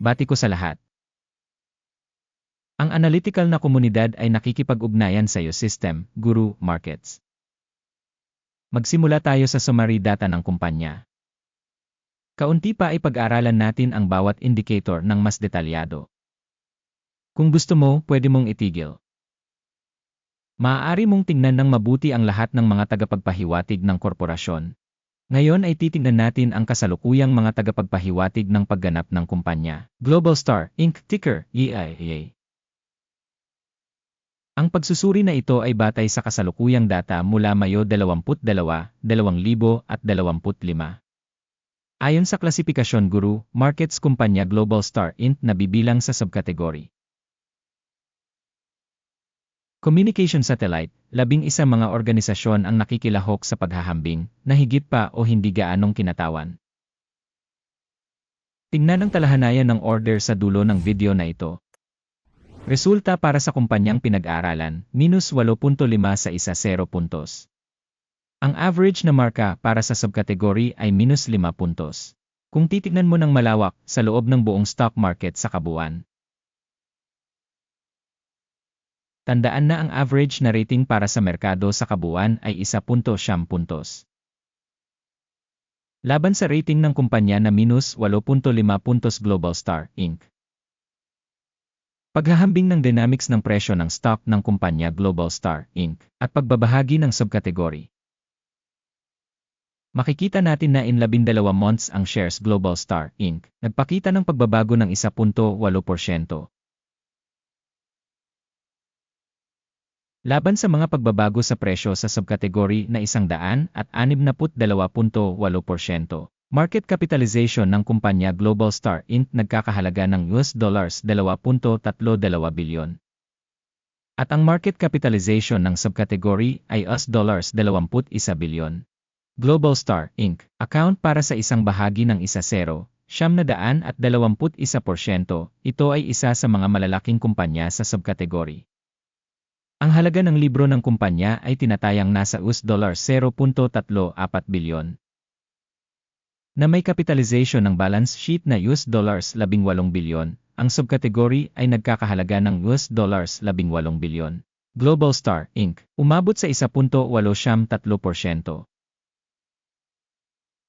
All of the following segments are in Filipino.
bati ko sa lahat. Ang analytical na komunidad ay nakikipag-ugnayan sa iyo system, guru, markets. Magsimula tayo sa summary data ng kumpanya. Kaunti pa ay pag-aralan natin ang bawat indicator ng mas detalyado. Kung gusto mo, pwede mong itigil. Maaari mong tingnan ng mabuti ang lahat ng mga tagapagpahiwatig ng korporasyon. Ngayon ay titingnan natin ang kasalukuyang mga tagapagpahiwatig ng pagganap ng kumpanya. Global Star, Inc. Ticker, EIA. Ang pagsusuri na ito ay batay sa kasalukuyang data mula Mayo 22, 2025. Ayon sa klasifikasyon guru, markets kumpanya Global Star Inc. na bibilang sa subkategory. Communication Satellite, labing isa mga organisasyon ang nakikilahok sa paghahambing, na higit pa o hindi gaanong kinatawan. Tingnan ang talahanayan ng order sa dulo ng video na ito. Resulta para sa kumpanyang pinag-aralan, minus 8.5 sa isa 0 puntos. Ang average na marka para sa subkategory ay minus 5 puntos. Kung titignan mo ng malawak sa loob ng buong stock market sa kabuuan. Tandaan na ang average na rating para sa merkado sa kabuuan ay 1.7 puntos. Laban sa rating ng kumpanya na minus 8.5 puntos Global Star, Inc. Paghahambing ng dynamics ng presyo ng stock ng kumpanya Global Star, Inc. at pagbabahagi ng subkategory. Makikita natin na in 12 months ang shares Global Star, Inc. nagpakita ng pagbabago ng 1.8%. Laban sa mga pagbabago sa presyo sa subkategory na 100 at 62.8%. Market capitalization ng kumpanya Global Star Inc. nagkakahalaga ng US dollars 2.32 bilyon. At ang market capitalization ng subcategory ay US dollars 21 bilyon. Global Star Inc. account para sa isang bahagi ng isa zero, siyam na daan at 21%, ito ay isa sa mga malalaking kumpanya sa subkategory. Ang halaga ng libro ng kumpanya ay tinatayang nasa US dollars 0.34 bilyon na may capitalization ng balance sheet na US dollars 18 bilyon, ang subkategory ay nagkakahalaga ng US dollars 18 bilyon. Global Star, Inc. umabot sa 1.83%.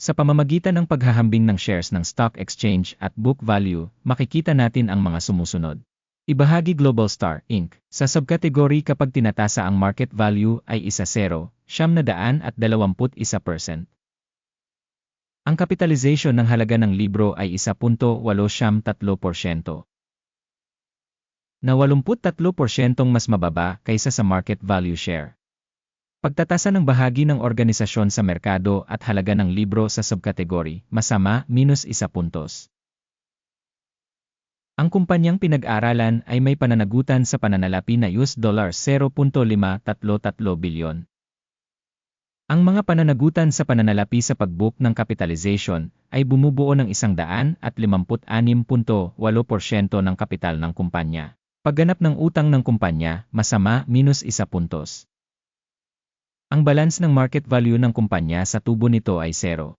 Sa pamamagitan ng paghahambing ng shares ng stock exchange at book value, makikita natin ang mga sumusunod. Ibahagi Global Star, Inc. Sa subkategory kapag tinatasa ang market value ay isa 0, siyam na daan at 21%. Ang kapitalization ng halaga ng libro ay 1.83%. Na 83% mas mababa kaysa sa market value share. Pagtatasa ng bahagi ng organisasyon sa merkado at halaga ng libro sa subkategory, masama, minus 1 puntos. Ang kumpanyang pinag-aralan ay may pananagutan sa pananalapi na US dollar 0.533 bilyon. Ang mga pananagutan sa pananalapi sa pagbook ng capitalization ay bumubuo ng 156.8% ng kapital ng kumpanya. Pagganap ng utang ng kumpanya, masama, minus 1 puntos. Ang balance ng market value ng kumpanya sa tubo nito ay 0.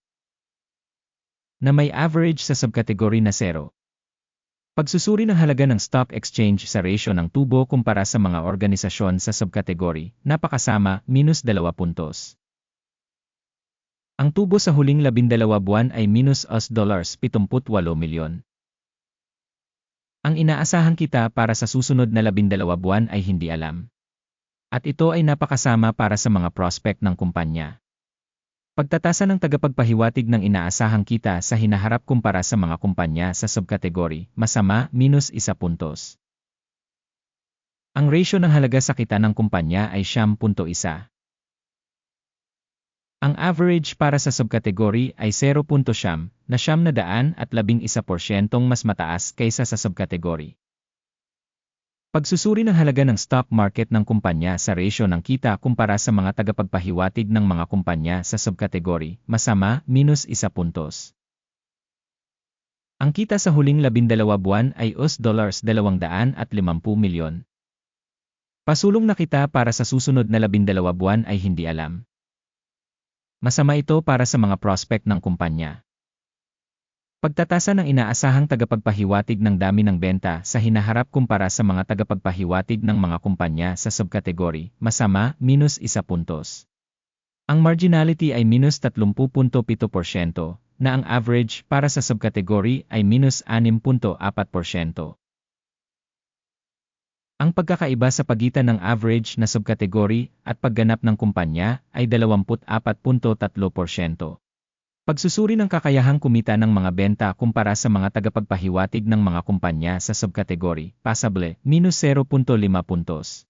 Na may average sa subkategory na 0. Pagsusuri ng halaga ng stock exchange sa ratio ng tubo kumpara sa mga organisasyon sa subkategory, napakasama, minus 2 puntos. Ang tubo sa huling labindalawa buwan ay minus US dollars 78 milyon. Ang inaasahan kita para sa susunod na labindalawa buwan ay hindi alam. At ito ay napakasama para sa mga prospect ng kumpanya. Pagtatasa ng tagapagpahiwatig ng inaasahang kita sa hinaharap kumpara sa mga kumpanya sa subkategory, masama, minus isa puntos. Ang ratio ng halaga sa kita ng kumpanya ay 10.1. Ang average para sa subkategory ay 0.7 na siyam na daan at labing isa porsyentong mas mataas kaysa sa subkategory. Pagsusuri ng halaga ng stock market ng kumpanya sa ratio ng kita kumpara sa mga tagapagpahiwatig ng mga kumpanya sa subkategory, masama, minus isa puntos. Ang kita sa huling labindalawa buwan ay US dollars 250 milyon. Pasulong na kita para sa susunod na labindalawa buwan ay hindi alam. Masama ito para sa mga prospect ng kumpanya. Pagtatasa ng inaasahang tagapagpahiwatig ng dami ng benta sa hinaharap kumpara sa mga tagapagpahiwatig ng mga kumpanya sa subkategory, masama, minus isa puntos. Ang marginality ay minus 30.7%, na ang average para sa subkategory ay minus 6.4%. Ang pagkakaiba sa pagitan ng average na subkategory at pagganap ng kumpanya ay 24.3%. Pagsusuri ng kakayahang kumita ng mga benta kumpara sa mga tagapagpahiwatig ng mga kumpanya sa subkategory, passable, minus 0.5 puntos.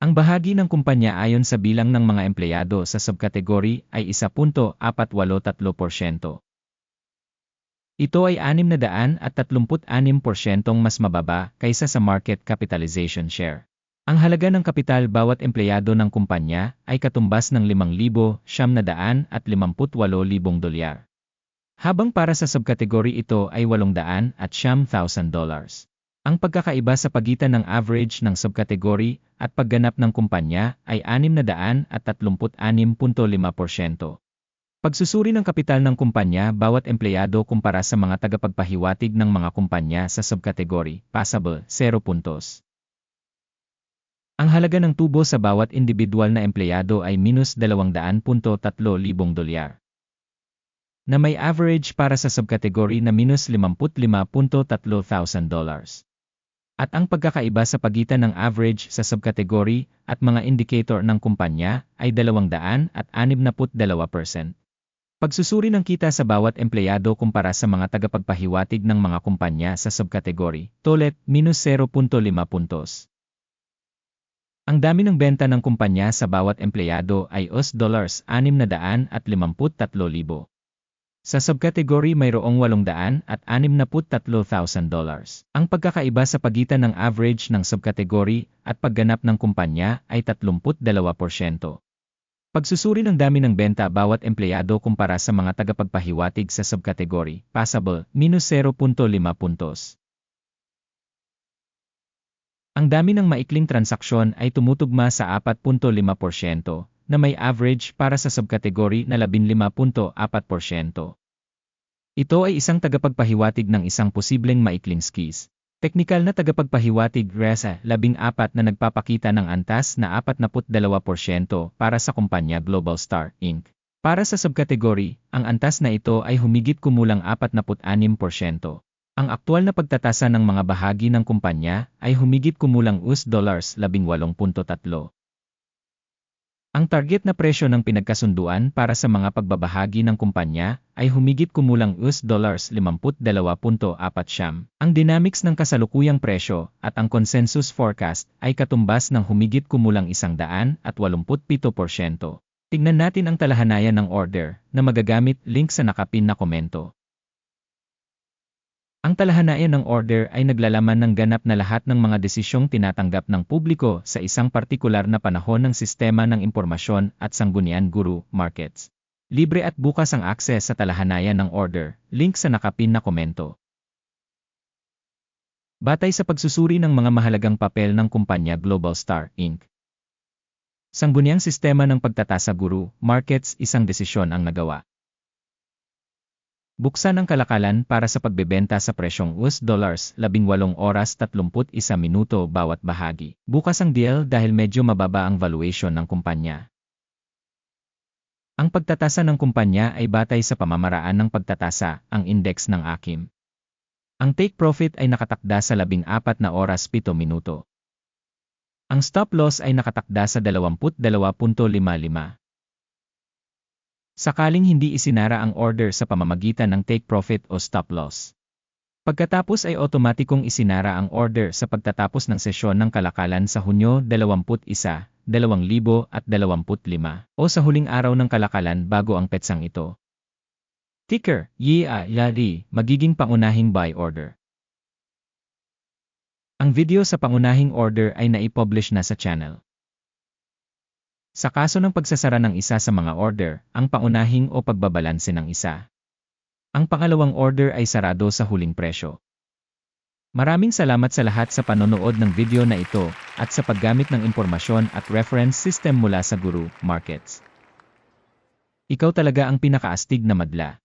Ang bahagi ng kumpanya ayon sa bilang ng mga empleyado sa subkategory ay 1.483%. Ito ay 636% mas mababa kaysa sa market capitalization share. Ang halaga ng kapital bawat empleyado ng kumpanya ay katumbas ng 5,758,000 dolyar. Habang para sa subkategory ito ay 800 at dollars. Ang pagkakaiba sa pagitan ng average ng subkategory at pagganap ng kumpanya ay 600 at 36.5%. Pagsusuri ng kapital ng kumpanya bawat empleyado kumpara sa mga tagapagpahiwatig ng mga kumpanya sa subkategory, passable, 0 puntos. Ang halaga ng tubo sa bawat individual na empleyado ay minus 200.3 libong dolyar. Na may average para sa subkategory na minus 55.3 thousand dollars. At ang pagkakaiba sa pagitan ng average sa subkategory at mga indicator ng kumpanya ay 200 at 62%. Pagsusuri ng kita sa bawat empleyado kumpara sa mga tagapagpahiwatig ng mga kumpanya sa subkategory, tolet, minus 0.5 puntos. Ang dami ng benta ng kumpanya sa bawat empleyado ay US dollars 653,000. Sa subkategory mayroong 800 at 63,000 dollars. Ang pagkakaiba sa pagitan ng average ng subkategory at pagganap ng kumpanya ay 32%. Pagsusuri ng dami ng benta bawat empleyado kumpara sa mga tagapagpahiwatig sa subkategory, passable, minus 0.5 puntos. Ang dami ng maikling transaksyon ay tumutugma sa 4.5% na may average para sa subkategory na 15.4%. Ito ay isang tagapagpahiwatig ng isang posibleng maikling skis. Teknikal na tagapagpahiwatig RESA 14 na nagpapakita ng antas na 42% para sa kumpanya Global Star Inc. Para sa subkategory, ang antas na ito ay humigit kumulang 46%. Ang aktual na pagtatasa ng mga bahagi ng kumpanya ay humigit kumulang US dollars 18.3. Ang target na presyo ng pinagkasunduan para sa mga pagbabahagi ng kumpanya ay humigit kumulang US dollars 52.4 siyam. Ang dynamics ng kasalukuyang presyo at ang consensus forecast ay katumbas ng humigit kumulang 187%. Tignan natin ang talahanayan ng order na magagamit link sa nakapin na komento. Ang talahanayan ng order ay naglalaman ng ganap na lahat ng mga desisyong tinatanggap ng publiko sa isang partikular na panahon ng sistema ng impormasyon at sanggunian guru markets. Libre at bukas ang akses sa talahanayan ng order, link sa nakapin na komento. Batay sa pagsusuri ng mga mahalagang papel ng kumpanya Global Star Inc. Sangguniang sistema ng pagtatasa guru, markets isang desisyon ang nagawa. Buksan ang kalakalan para sa pagbebenta sa presyong US dollars 18 oras 31 minuto bawat bahagi. Bukas ang deal dahil medyo mababa ang valuation ng kumpanya. Ang pagtatasa ng kumpanya ay batay sa pamamaraan ng pagtatasa, ang index ng AKIM. Ang take profit ay nakatakda sa 14 na oras 7 minuto. Ang stop loss ay nakatakda sa 22.55. Sakaling hindi isinara ang order sa pamamagitan ng take profit o stop loss. Pagkatapos ay otomatikong isinara ang order sa pagtatapos ng sesyon ng kalakalan sa Hunyo 21, 2025 o sa huling araw ng kalakalan bago ang petsang ito. Ticker, YIA, YARI, magiging pangunahing buy order. Ang video sa pangunahing order ay naipublish na sa channel. Sa kaso ng pagsasara ng isa sa mga order, ang paunahing o pagbabalanse ng isa. Ang pangalawang order ay sarado sa huling presyo. Maraming salamat sa lahat sa panonood ng video na ito at sa paggamit ng impormasyon at reference system mula sa Guru Markets. Ikaw talaga ang pinakaastig na madla.